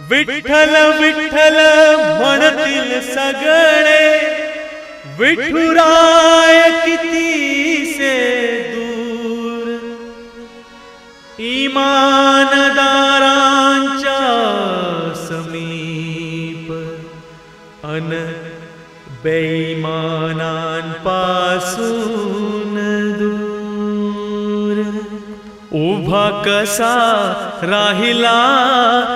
विठ्ठल विठ्ठल म्हणतील सगळे. विठुराय कितीसे दूर. इमानदारांच्या समीप अन बेईमानांपासून दूर. उभा कसा राहिला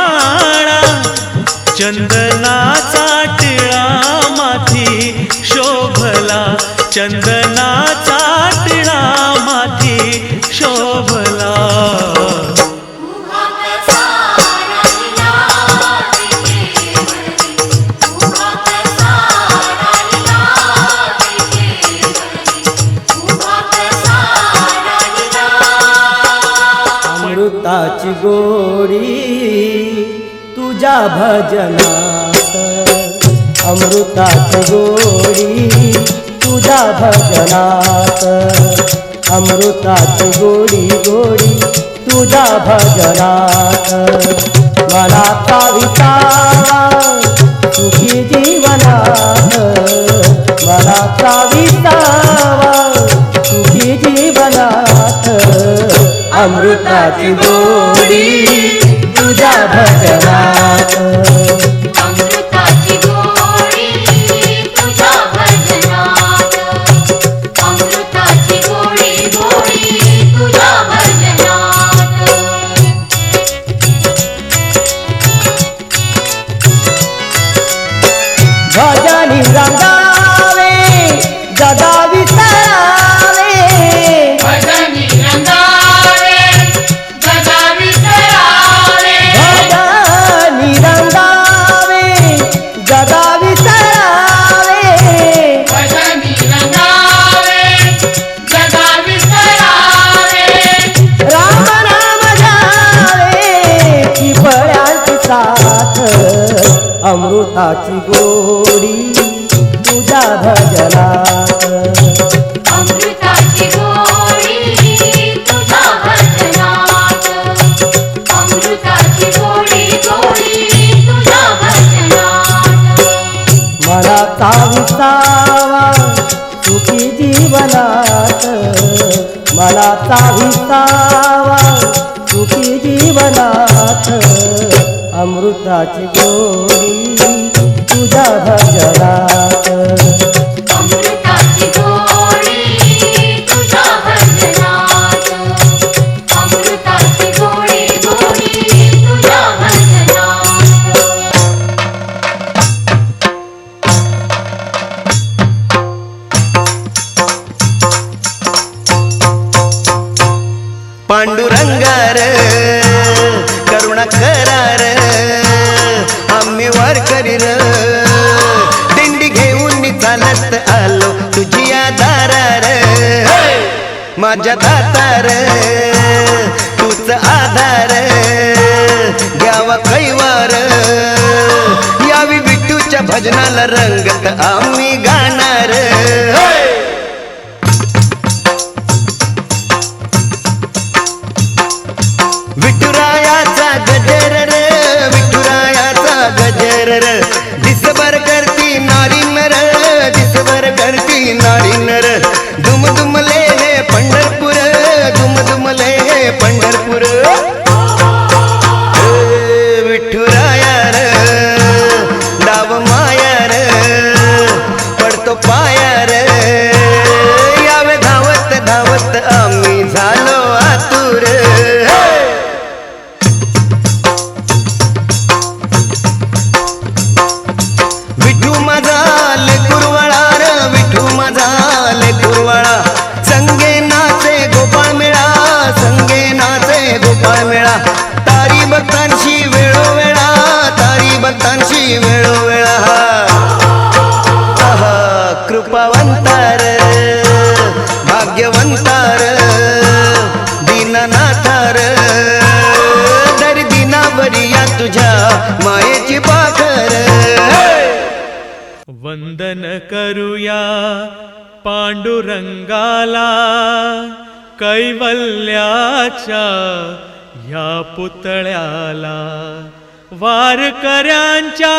माळा चंदनाचा टिळा माथी शोभला चंदनाचा टिळा माथी शोभला. अमृताची गोडी तुझ्या भजनात अमृताच गोडी तुझ्या भजनात. अमृताच गोडी गोडी तुझ्या भजनात. मला विसावा सुखी जीवनात. मला विसावा सुखी जीवनात. अमृताची गोडी तुझ्या भजनात. अमृताची गोडी तुझ्या भजनात. मला विसावा सुखी जीवनात. मला विसावा सुखी जीवनात. अमृताची गोडी तुझ्या भजनात. अमृताची गोडी तुझ्या भजनात. अमृताची गोडी गोडी तुझ्या भजनात. पांडुरंगार करुणा करार माझ्या दातार तूच आधार घ्यावा कैवार. यावी विठूच्या भजनाला रंगत आम्ही गाणं. पंढर वंदन करूया पांडुरंगाला कैवल्याच्या या पुतळ्याला वारकऱ्यांच्या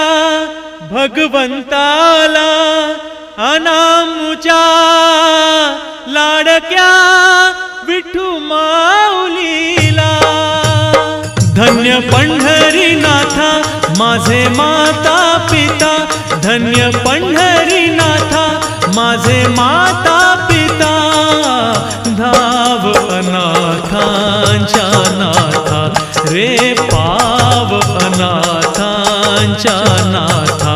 भगवंताला अनामुच्या लाडक्या विठू माऊलीला. धन्य पंढरीनाथा माझे माता पिता। धन्य पंढरीनाथा माझे माता पिता। धाव अनाथांच्या नाथा रे पाव अनाथांच्या नाथा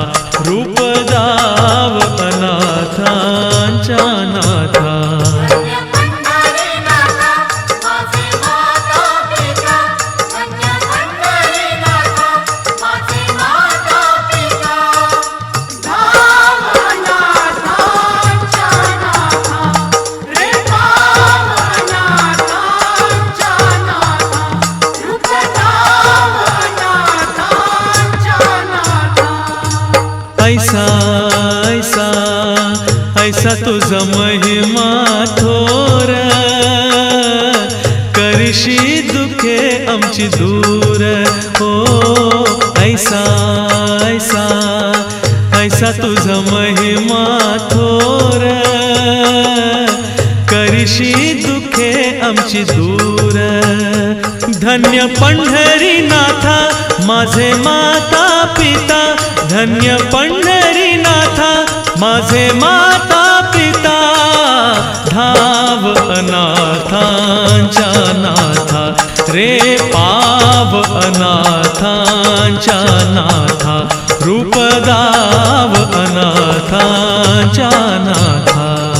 माता पिता धन्य पंढरीनाथा माझे माता पिता धाव अनाथांच्या नाथा रे पाव अनाथांच्या नाथा रूप दाव अनाथांच्या नाथा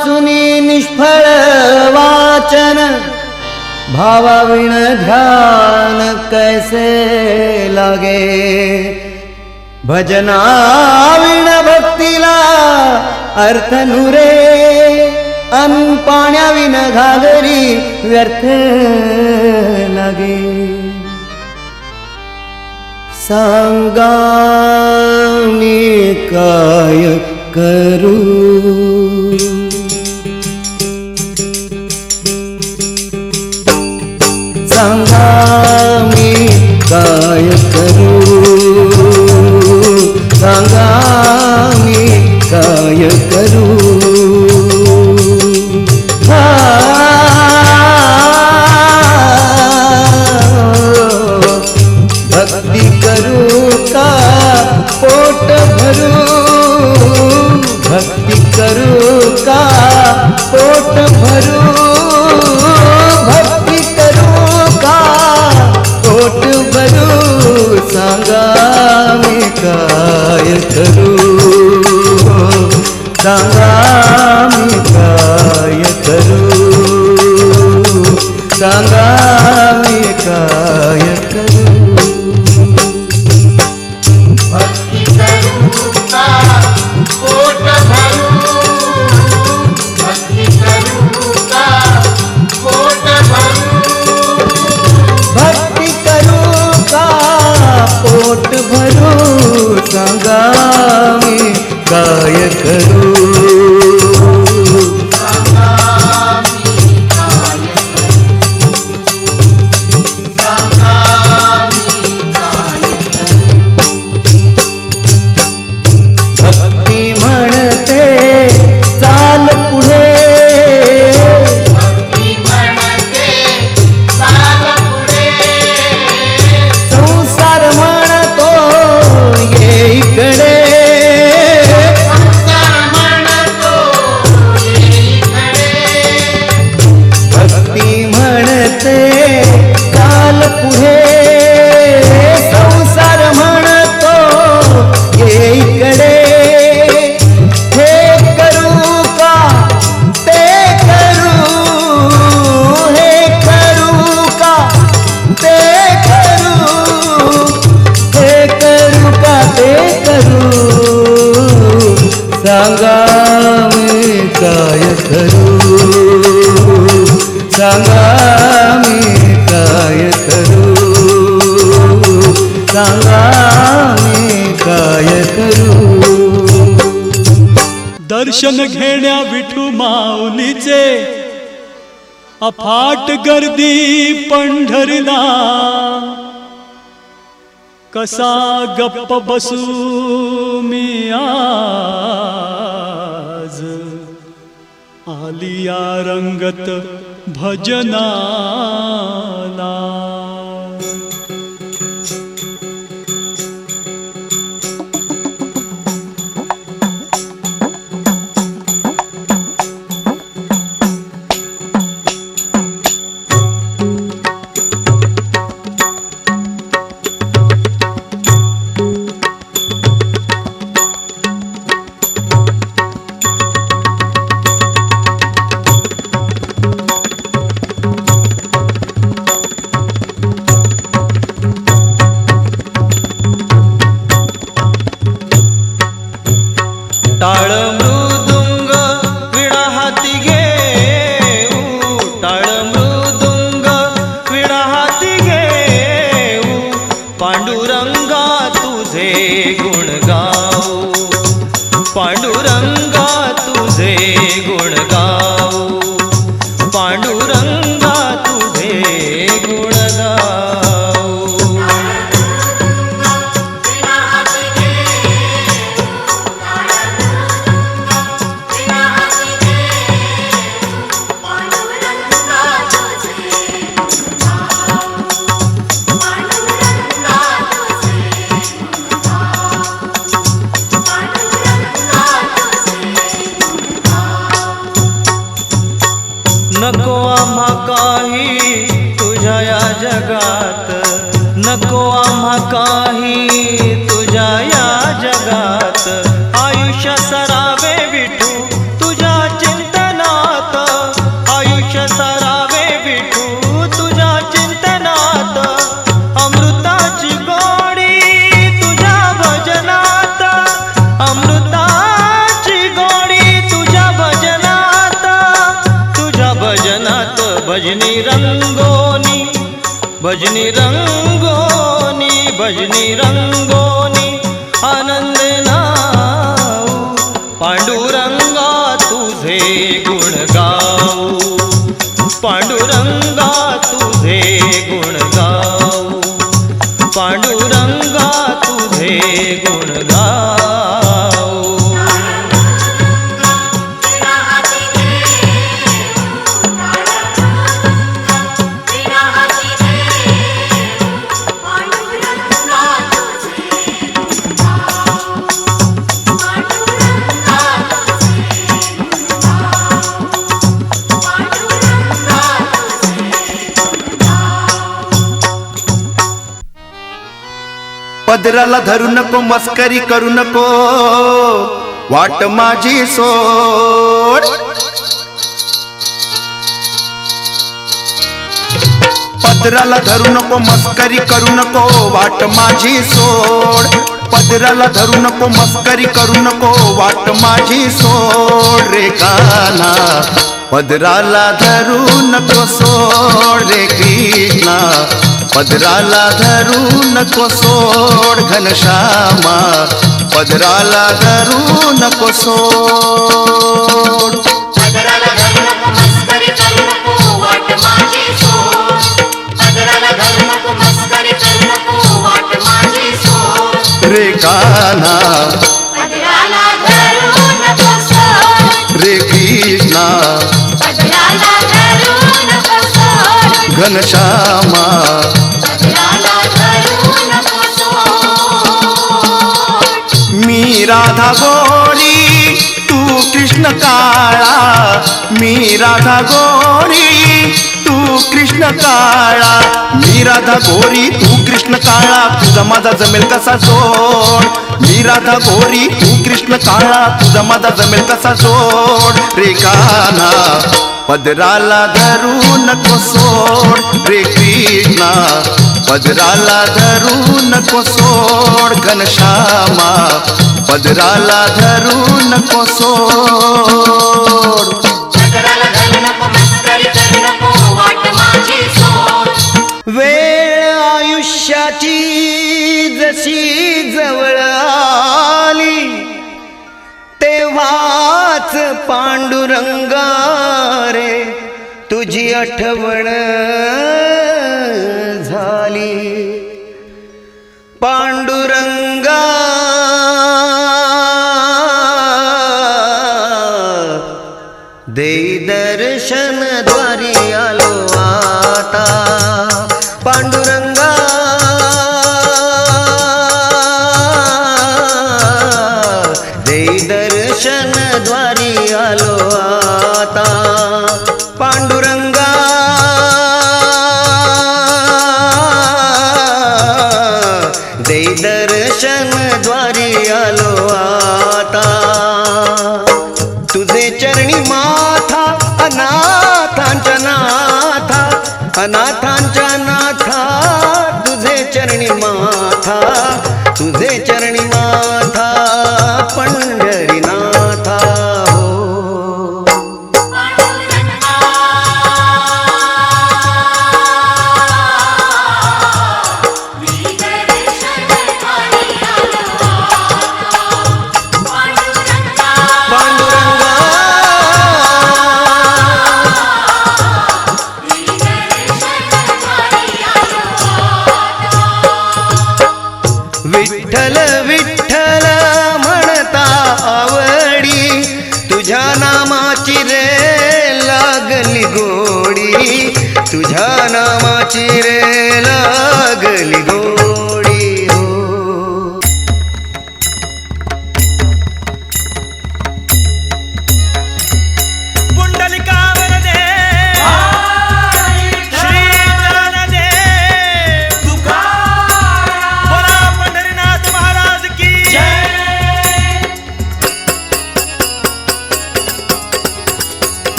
वाचुनी निष्फळ वाचन भावाविण ध्यान कैसे लागे? भजनाविण भक्तीला अर्थ नुरे अन पाण्याविण घागरी व्यर्थ लागे. सांगा काय करू? सांगा मी काय करू हा भक्ती करू का पोट भरू भक्ती करू का मी काय करू सांगा करू. सांगा मी काय करू. सांगा मी काय करू. सांगा मी काय करू. दर्शन घेण्या विठू माऊलीचे अफाट गर्दी पंढरीला. कसा गप्प बसू मी आज? आलिया रंगत भजनाला भजनी रंगोनी भजनी रंगोनी पदराला धरू नको मस्करी करू नको. वाट माझी सोड. पदराला धरू नको मस्करी करू नको वाट माझी सोड. पदराला धरू नको मस्करी करू नको वाट माझी सोड. रे काना पदराला धरू नको सोड रे कृष्णा. पदराला धरू नको सोड घनश्यामा. पदराला धरू नको सोड. पदराला धरू नको मस्करी करू राधा गोरी तू कृष्ण काळा. मी राधा गोरी तू कृष्ण काळा. मी राधा गोरी तू कृष्ण काळा. तुझा माझा जमेल कसा जोड? मी राधा गोरी तू कृष्ण काळा. तुझा माझा जमेल कसा जोड? रे काना पदराला धरू नको सोड. रे कृष्णा पदराला धरू नको सोड. घनश्यामा पदराला धरू नको सोड. वेळ आयुष्याची जशी जवळ आली तेव्हाच पांडुरंगा रे तुझी आठवण झाली. पांडुरंग चंग तुझ्या नामाची रे लागली गोडी. तुझ्या नामाची रे लागली गोडी.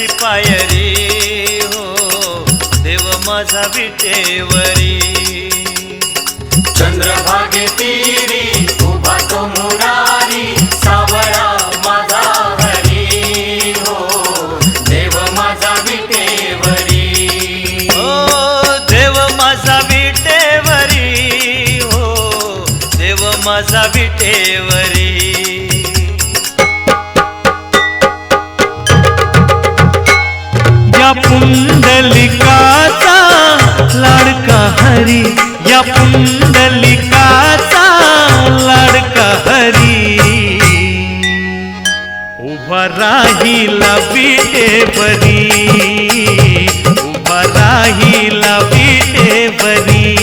माझी पायरी हो देव माझा विटेवरी. चंद्रभागे तीरी उभा तो मुरारी सावळा माझा हरी हो देव माझा हो देव माझा विटेवरी हो देव माझा विटेवरी. हो, या पुंडलिका सा लड़का हरी, या पुंडलिका सा लड़का हरी. उभरा ही लबी ए बरी उभरा ही लबी ए बरी.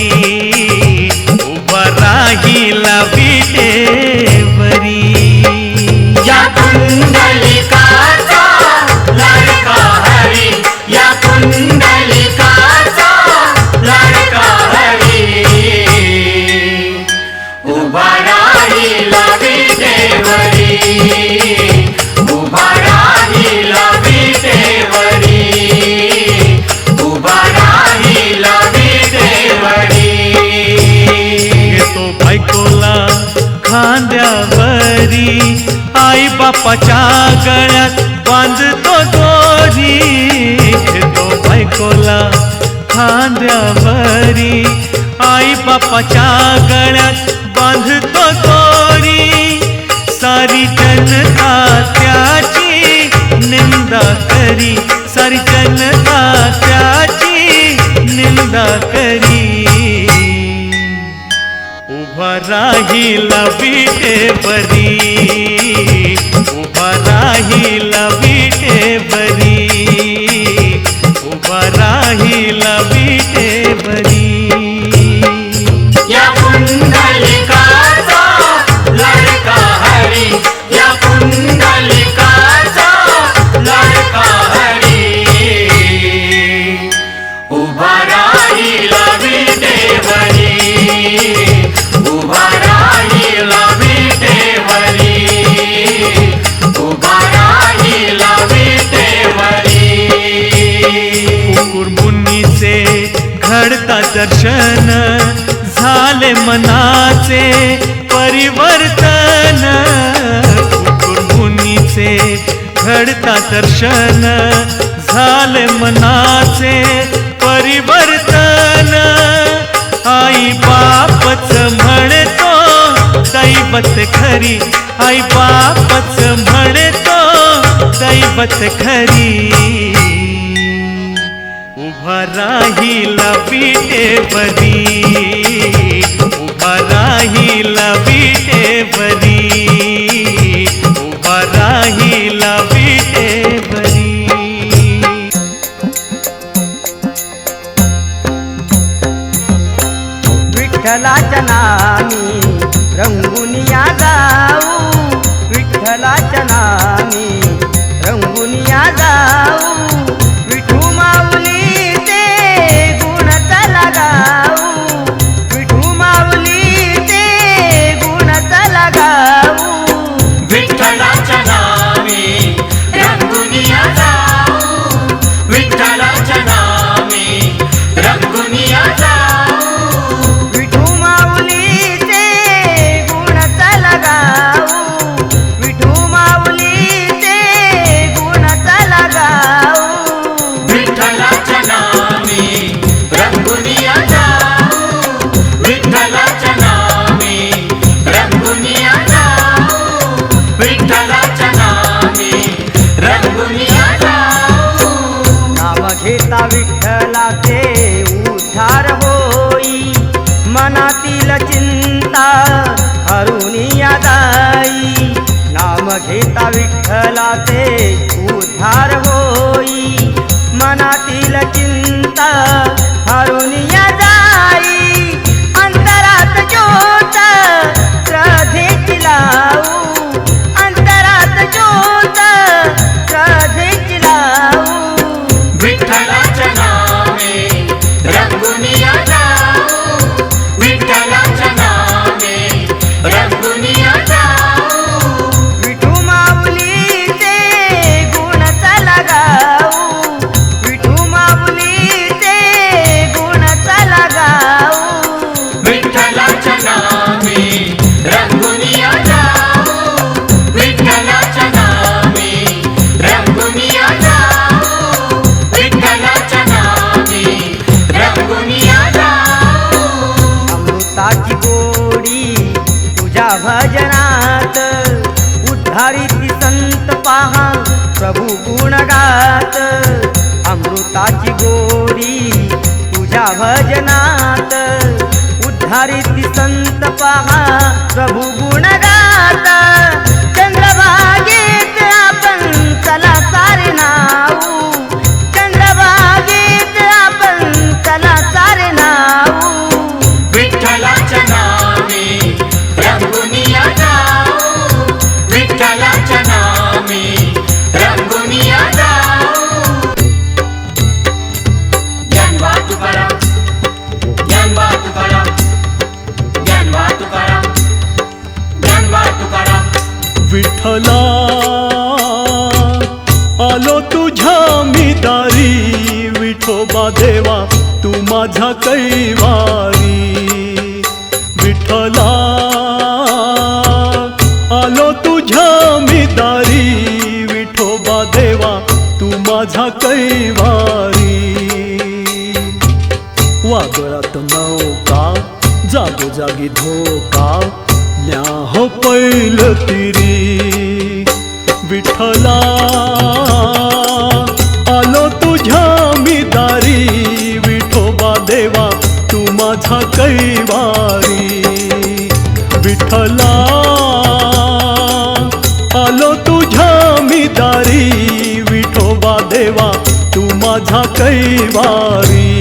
पचा गळ्यात बांधतो दोरी घेतो बायकोला खांद्यावरी आई पापाच्या गळ्यात बांधतो दोरी सारी जनता त्याची निंदा करी सारी जनता त्याची निंदा करी. उभा राहिला पिठे परी લીલા વીટે दर्शन झाले मनाचे परिवर्तन. आई बापच म्हणतो दैवत खरी. आई बापच म्हणतो दैवत खरी. उभा राहिला पिटे बरी उभा राहिला पिटे बरी लाचना मी रंगून या जाऊ सुखाची गोडी तुझ्या भजनात. उद्धारित संत पहा प्रभू गुणगात. चंद्रभागी माझा कैवारी. वादळात नौका जागोजागी धोका. न्या हो पैल तिरी. विठला आलो तुझ्या मी दारी विठोबा देवा तू माझा कैवारी. विठला माझा कैवारी